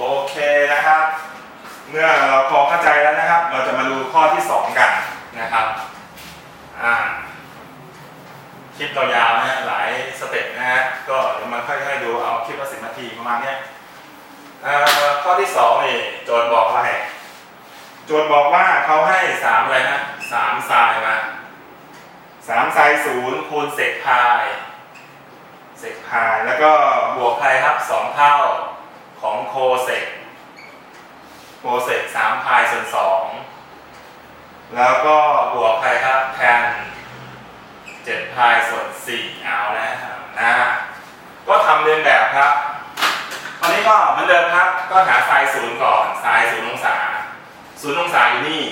โอเคนะครับ เมื่อเราพอเข้าใจแล้วนะครับ เราจะมาดูข้อที่ 2 กันนะครับอ่าคลิปเรายาวนะฮะหลายสเต็ปนะฮะก็เดี๋ยวมาค่อยๆดูเอาคลิปละสิบนาทีประมาณเนี้ยข้อที่สองนี่โจทย์บอกอะไรโจทย์บอกว่าเขาให้สามอะไรนะสามไซน์มาสามไซน์ศูนย์คูณเศษพายเศษพายแล้วก็บวกใครครับสองเท่า ของโคเศษโคเศษสามพายส่วนสองแล้วก็บวกใครครับแทนเจ็ดพายส่วนสี่เอาแล้วนะก็ทำเรียนแบบครับตอนนี้ก็เหมือนเดิมครับก็หาไซน์ศูนย์ก่อนไซน์ศูนย์องศาศูนย์องศาอยู่นี่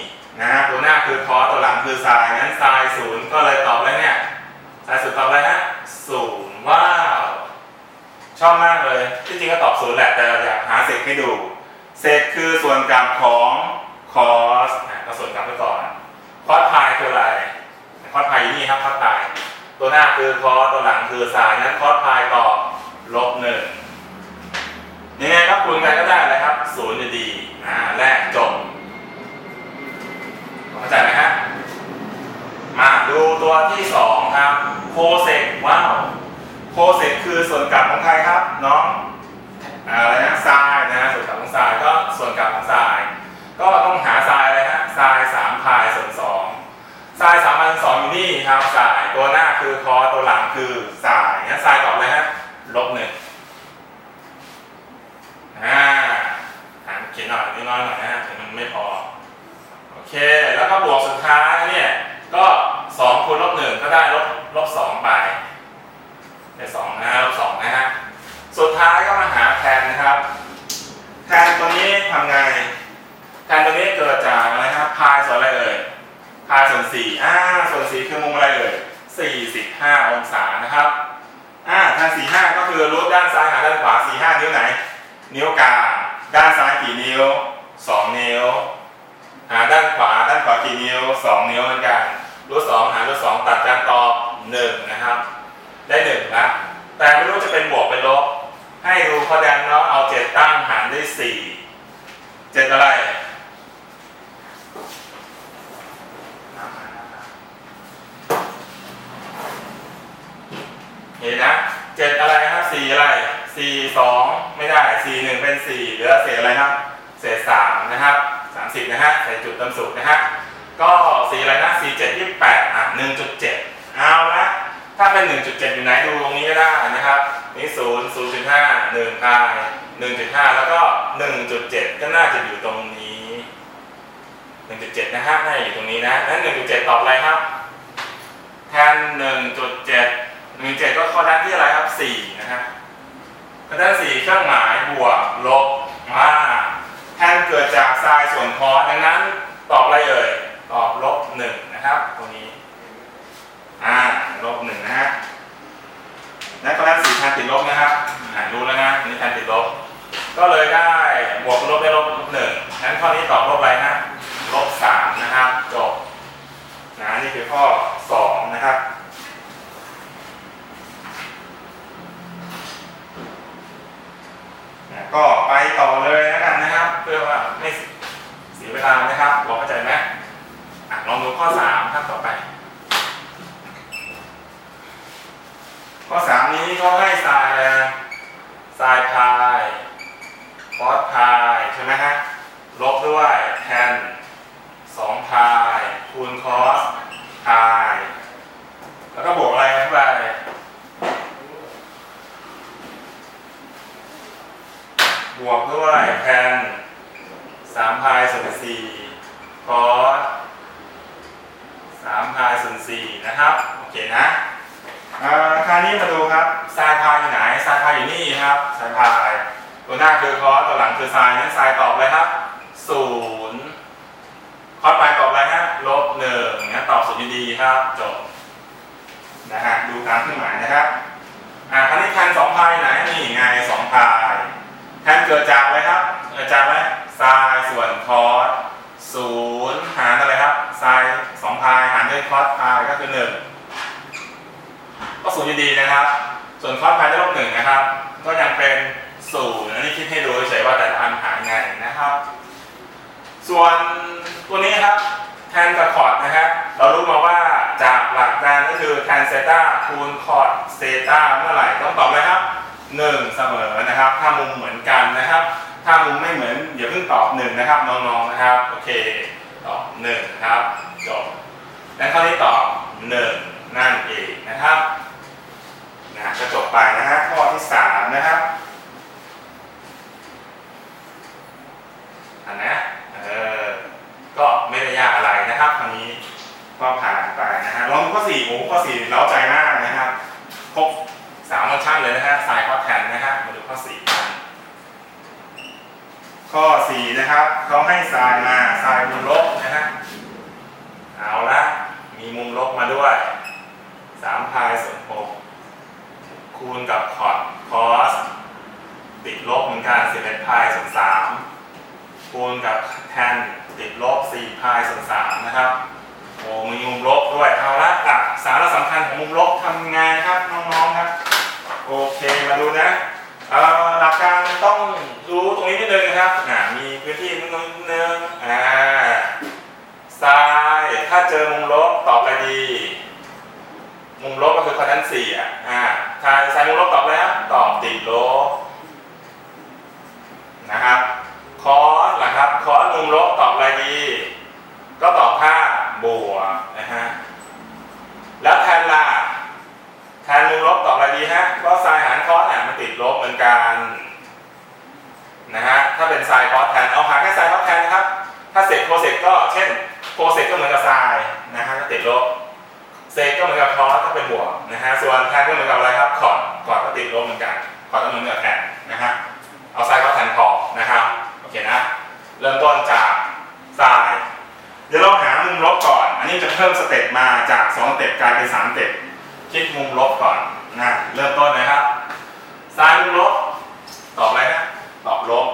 นะตัวหน้าคือคอตัวหลังคือไซน์งั้นไซน์ศูนย์ก็เลยตอบแล้วเนี่ยไซน์ศูนย์ตอบอะไรฮะศูนย์ว้าว ชอบมากเลย ที่จริงก็ตอบศูนย์แหละแต่อยากหาเศษให้ดู เศษคือส่วนกลางของคอสนะก็ส่วนกลางไปก่อนคอสพายคืออะไรคอสพายอยู่นี่ครับคอสพายตัวหน้าคือคอสตัวหลังคือไซน์นั้นคอสพายตอบลบหนึ่งยังไงครับคูณกันก็ได้เลยครับศูนย์อยู่ดีอ่าแรกจบเข้าใจไหมฮะมาดูตัวที่สองครับโคเซกว้าว โคเซกคือส่วนกลางของใครครับ น้องอะไรนะทรายนะส่วนกลางของทรายก็ส่วนกลางของทราย ก็ต้องหาทรายอะไรฮะทรายสามพายส่วนสองทรายสามพายส่วนสองอยู่นี่ครับทรายตัวหน้าคือคอตัวหลังคือทรายงั้นทรายตอบเลยฮะลบหนึ่งอ่าหาเขียนหน่อยนิดน้อยหน่อยนะฮะถึงมันไม่พอโอเค แล้วก็บวกสุดท้ายเนี่ยก็สองคูณลบหนึ่งก็ได้ลบลบสองไป ได้สองนะลบสองนะฮะสุดท้ายก็มาหาแทนนะครับแทนตัวนี้ทำไงแทนตัวนี้เกิดจากอะไรครับพายส่วนอะไรเอ่ยพายส่วนสี่อ่าส่วนสี่คือมุมอะไรเอ่ยสี่สิบห้าองศานะครับอ่าแทนสี่ห้าก็คือรูทด้านซ้ายหาด้านขวาสี่ห้านิ้วไหน นิ้วกลางด้านซ้ายกี่นิ้วสองนิ้ว หาด้านขวาด้านขวากี่นิ้วสองนิ้วเหมือนกันรูทสองหารูทสองตัดกันตอบหนึ่งนะครับ ได้หนึ่งละแต่ไม่รู้จะเป็นบวกเป็นลบ ให้ดูข้อแดงเนาะเอาเจ็ดตั้งหารด้วยสี่เจ็ดอะไรเห็นนะเจ็ดอะไรครับสี่อะไรสี่สองไม่ได้สี่หนึ่งเป็นสี่เหลือเศษอะไรครับ เศษสามนะครับสามสิบนะฮะใส่จุดติมสุขนะฮะก็สี่อะไรนะสี่เจ็ดยี่สิบแปดอะหนึ่งจุดเจ็ดเอาละ ถ้าเป็น 1.7 อยู่ไหนดูตรงนี้ก็ได้นะครับ นี่0 0.5 1พาย1.5 แล้วก็ 1.7 ก็น่าจะอยู่ตรงนี้ 1.7 นะฮะน่าจะอยู่ตรงนี้นะนั้น 1.7 ตอบอะไรครับแทน 1.7 1.7 ก็ข้อด้านที่อะไรครับ 4 นะฮะข้อด้าน 4 เครื่องหมายบวกลบมาแทนเกิดจากไซน์ส่วนคอสดังนั้นตอบอะไรเอ่ย ตอบลบ1นะครับตรงนี้ ลบหนึ่งนะฮะและก็ด้สี่แทนติดลบนะครับอ่ารู้แล้วนะอันนี้แทนติดลบ ก็เลยได้บวกลบได้ลบหนึ่งงั้นข้อนี้ตอบลบอะไรนะลบสามนะครับจบนะนี่คือข้อสองนะครับนะก็ไปต่อเลยแล้วกันนะครับ เพื่อว่าไม่เสียเวลานะครับบอกเข้าใจไหมลองดูข้อสามครับต่อไป ข้อสามนี้ก็ให้ทรายอะไรนะทรายพายคอสพายใช่ไหมฮะ ลบด้วยแทนสองพายคูณคอสพายแล้วก็บวกอะไรเข้าไปบวกด้วยแทนสามพายส่วนสี่คอสสามพายส่วนสี่นะครับ โอเคนะอ่าาวนี้มาดูครับทรายพายอยู่ไหนทรายพายอยู่นี่ครับทรายพายตัวหน้าคือคอสตัวหลังคือทรายนั้นทรายตอบเลยครับศูนย์คอสพายตอบอะไรฮะลบหนึ่งงั้นตอบศูนย์ดีครับจบนะฮะดูตามเครื่องหมายนะครับอ่าคราวนี้แทนสองพายไหนนี่ไงสองพายแทนเกิดจากอะไรครับเกิดจากอะไรทรายส่วนคอสศูนย์หารอะไรครับทรายสองพายหารด้วยคอสพายก็คือหนึ่ง ก็ศูนย์อยู่ดีนะครับ ส่วนคอสพายได้ลบหนึ่งนะครับ ก็ยังเป็นศูนย์อันนี้คิดให้ดูเฉยว่าแต่ละอันหาไงนะครับ ส่วนตัวนี้ครับแทนกับคอร์ดนะฮะเรารู้มาว่าจากหลักการก็คือแทนเซต้าคูณคอร์ดเซต้าเมื่อไหร่ต้องตอบเลยครับ1เสมอนะครับ ถ้ามุมเหมือนกันนะครับ ถ้ามุมไม่เหมือนอย่าเพิ่งตอบ1นะครับน้องๆนะครับโอเคตอบ1ครับจบและข้อนี้ตอบ1นั่นเองนะครับ นะก็จบไปนะฮะข้อที่3นะครับอันนะเออก็ไม่ได้ยากอะไรนะครับคราวนี้ก็ผ่านไปนะฮะลองดูข้อ4โอ้ข้อ4เล้าใจมากนะครับครบสามฟังชันเลยนะฮะสายข้อแทนนะฮะมาดูข้อ4กันข้อ4นะครับเขาให้ทรายมาทรายมุมลบนะฮะเอาละมีมุมลบมาด้วย3พายส่วน คูณกับคอร์ดคอสติดลบเหมือนกัน11พายส่วน3คูณกับแทนติดลบ4พายส่วน3นะครับโอ้มีมุมลบด้วยเอาละหลักสาระสำคัญของมุมลบทำไงครับน้องๆครับโอเคมาดูนะหลักการต้องรู้ตรงนี้นิดนึงนะครับมีพื้นที่นิดนึงอ่าทรายถ้าเจอมุมลบตอบอะไรดี มุมลบก็คือคอนดันสี่อะ อ่าทรายทรายมุมลบตอบอะไรครับตอบติดลบนะครับคอสล่ะครับคอสมุมลบตอบอะไรดี ก็ตอบค่าบวกนะฮะแล้วแทนล่ะแทนมุมลบตอบอะไรดีฮะก็ไซน์หารคอสเนี่ยมันติดลบเหมือนกันนะฮะถ้าเป็นไซน์คอสแทนเอาหาแค่ไซน์คอสแทนนะครับ ถ้าเศษโคเศษก็เช่นโคเศษก็เหมือนกับไซน์นะฮะก็ติดลบเศษก็เหมือนกับคอสก็เป็นบวกนะฮะส่วนแทนก็เหมือนกับอะไรครับ ติดลบเหมือนกันคอร์ดก็เหมือนกับแทนนะฮะเอาไซน์คอสแทนพอนะครับโอเคนะ เริ่มต้นจากไซน์เดี๋ยวเราหามุมลบก่อน อันนี้จะเพิ่มสเต็ปมาจาก2สเต็ปกลายเป็น3สเต็ปคิดมุมลบก่อนนะเริ่มต้นนะครับซ้ายมุมลบตอบอะไรนะตอบลบ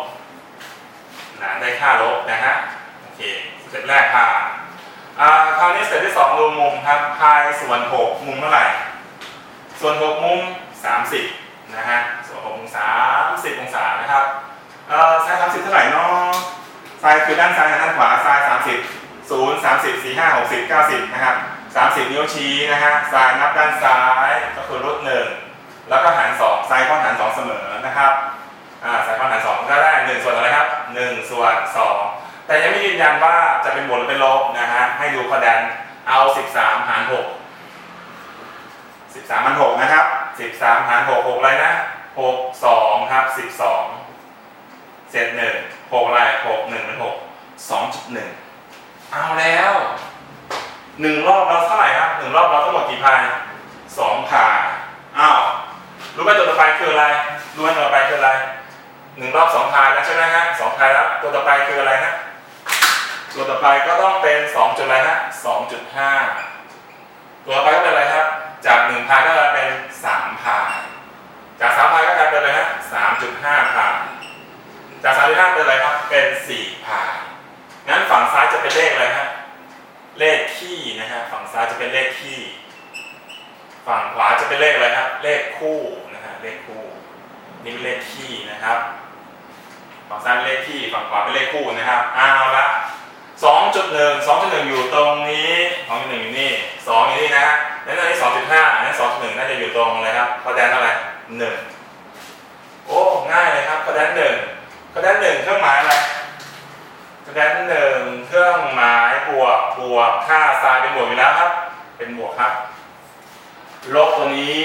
นะได้ค่าลบนะฮะโอเคสเต็ปแรกค่ะอ่าคราวนี้สเต็ปที่2ดูมุมครับพายส่วน6มุมเท่าไหร่ส่วน6มุม 30นะฮะส่วน6มุม30องศานะครับเอ่อซ้าย30 เท่าไหร่เนาะซ้ายคือด้านซ้ายกับด้านขวาซ้าย 30 0 30 4 5 60 90นะครับ30 นิ้วชี้นะฮะซ้ายนับด้านซ้ายก็คือรูทหนึ่งแล้วก็หาร2ซ้ายก็หาร 2 เสมอนะครับอ่าซ้ายก็หาร2ก็ได้ 1 ส่วนอะไรครับ 1 ส่วน 2 แต่ยังไม่ยืนยันว่าจะเป็นบวกหรือเป็นลบนะฮะให้ดูคะแนนเอา 13 หาร 6 13มัน นะครับ13หาร6 6อะไรนะ6 2ครับ12เศษ1 6อะไร6 1เป็น6 2.1เอาแล้วหนึ่งรอบเราเท่าไหร่ครับหนึ่งรอบเราทั้งหมดกี่พายสองพายอ้าวรู้ไหมตัวต่อไปคืออะไรรู้ไหมตัวต่อไปคืออะไรหนึ่งรอบสองพายแล้วใช่ไหมฮะสองพายแล้วตัวต่อไปคืออะไรฮะตัวต่อไปก็ต้องเป็นสองจุดอะไรฮะสองจุดห้าตัวต่อไปก็เป็นอะไรครับ จากหนึ่งพายก็จะเป็นสามพาย จากสามพายก็กลายเป็นอะไรฮะสามจุดห้าพาย จากสามจุดห้าเป็นอะไรครับ เป็นสี่พาย งั้นฝั่งซ้ายจะเป็นเลขอะไรฮะ เลขคี่นะฮะ ฝั่งซ้ายจะเป็นเลขคี่ฝั่งขวาจะเป็นเลขอะไรครับ เลขคู่นะฮะ เลขคู่ นี่เป็นเลขคี่นะครับ ฝั่งซ้ายเป็นเลขคี่ฝั่งขวาเป็นเลขคู่นะครับเอาวละสองจุดหนึ่งสองจุดหนึ่งอยู่ตรงนี้สองจุดหนึ่งอยู่นี่สองอยู่นี่นะฮะ แล้วอันนี้สองจุดห้าอันนี้สองจุดหนึ่งน่าจะอยู่ตรงอะไรครับคะแนนอะไรหนึ่งโอ้ง่ายเลยครับคะแนนหนึ่งคะแนนหนึ่งเครื่องหมายอะไรคะแนนหนึ่งเครื่องหมายบวกบวกค่าทรายเป็นบวกอยู่แล้วครับ เป็นบวกครับลบตัวนี้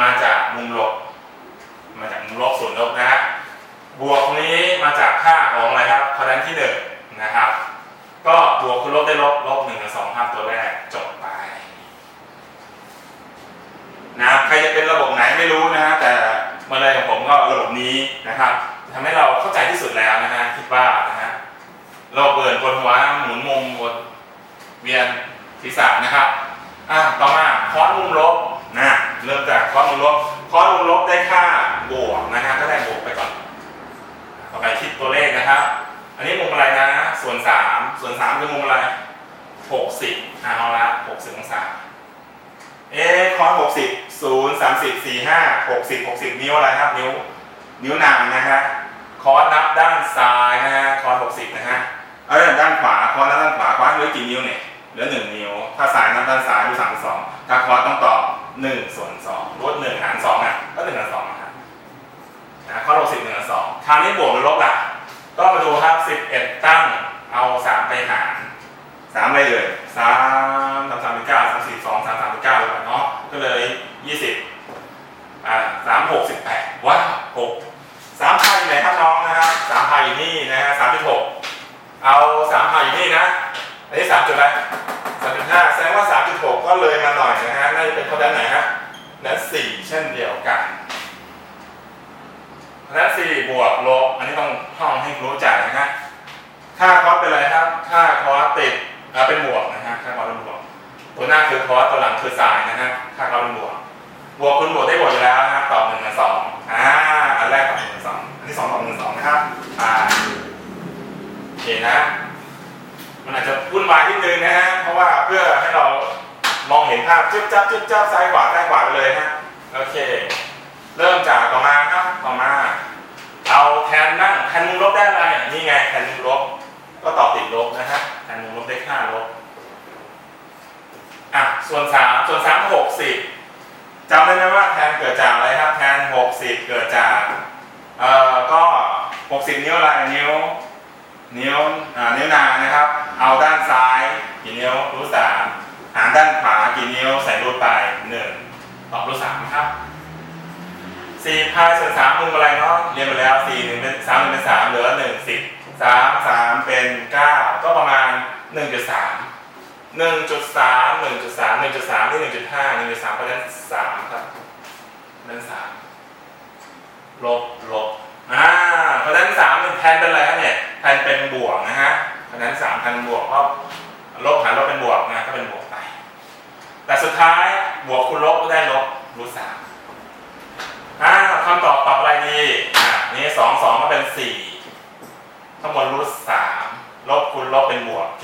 มาจากมุมลบ มาจากมุมลบส่วนลบนะฮะบวกตรงนี้มาจากค่าของอะไรครับคะแนนที่หนึ่งนะครับ ก็บวกคือลบได้ลบลบหนึ่งกับสองภาตัวแรกจบ นะใครจะเป็นระบบไหนไม่รู้นะฮะแต่มาเลยของผมก็ระบบนี้นะครับทำให้เราเข้าใจที่สุดแล้วนะฮะคิดว่านะฮะเราเปิดบนหัวหมุนมุมบนเวียนศีรษะนะครับอะต่อมาคอสมุมลบนะเริ่มจากคอสมุมลบคอสมุมลบได้ค่าบวกนะฮะก็ได้บวกไปก่อนต่อไปคิดตัวเลขนะครับ อันนี้มุมอะไรนะ ส่วนสามส่วนสามคือมุมอะไรหกสิบเอาละหกสิบองศา เอ๊คอสหกสิบศูนย์สามสิบสี่ห้าหกสิบหกสิบนิ้วอะไรครับ นิ้ว นิ้วนางนะฮะคอร์สนับด้านซ้ายนะฮะคอร์ส60นะฮะเอ้ด้านขวาคอร์สนับด้านขวาคอร์สเหลือกี่นิ้วเนี่ยเหลือหนึ่งนิ้ว ถ้าซ้ายนับด้านซ้ายดูสามสองถ้าคอร์สต้องตอบหนึ่งส่วนสองลดหนึ่งหารสองอะก็หนึ่งหารสองนะฮะนะคอร์ส60หนึ่งหารสองคราวนี้บวกหรือลบล่ะก็มาดูครับ11ตั้งเอาสามไปหารสามไรเลยสาม สี่เช่นเดียวกัน และสี่บวกลบอันนี้ต้องท่องให้รู้ใจนะฮะค่าคอสเป็นอะไรครับ ค่าคอสติดอ่าเป็นบวกนะฮะค่าคอสเป็นบวกตัวหน้าคือคอสตัวหลังคือสายนะฮะค่าคอสเป็นบวกบวกคุณบวกได้บวกอยู่แล้วนะครับตอบหนึ่งกับสองอ่าอันแรกตอบหนึ่งกับสองอันที่สองตอบหนึ่งกับสองนะครับอ่าโอเคนะ มันอาจจะวุ่นวายนิดนึงนะฮะเพราะว่าเพื่อให้เรามองเห็นภาพจึ๊บจับจึ๊บจับซ้ายขวาซ้ายขวาไปเลยฮะ โอเค เริ่มจากต่อมาครับต่อมา เอาแทนนั่งแทนมุมลบได้อะไรนี่ไงแทนมุมลบ ก็ตอบติดลบนะฮะแทนมุมลบได้ค่าลบอะส่วนสามส่วนสามหกสิบจำได้ไหมว่าแทนเกิดจากอะไรครับ แทนหกสิบเกิดจากเอ่อก็หกสิบนิ้วอะไรนิ้ว นิ้วอ่านิ้วนางนะครับ เอาด้านซ้ายกี่นิ้วรูทสามหารด้านขวากี่นิ้วใส่รูทไปหนึ่ง ตอบรูทสามครับสี่พายส่วนสามมุมอะไรเนาะเรียนไปแล้วสี่หนึ่งเป็นสามหนึ่งเป็นสามเหลือหนึ่งสิบสามสามเป็นเก้าก็ประมาณหนึ่งจุดสามหนึ่งจุดสามหนึ่งจุดสามหนึ่งจุดสามที่หนึ่งจุดห้าหนึ่งจุดสามเพราะฉะนั้นสามครับนั้นสามลบลบอ่าเพราะฉะนั้นสามแทนเป็นอะไรครับเนี่ยแทนเป็นบวกนะฮะเพราะฉะนั้นสามแทนบวกเพราะลบหารลบเป็นบวกนะก็เป็นบวก แต่สุดท้ายบวกคูณลบก็ได้ลบรูทสามอ่าคำตอบตอบอะไรดีอ่านี่สองสองก็เป็นสี่ข้างบนรูทสามลบคูณลบเป็นบวกโ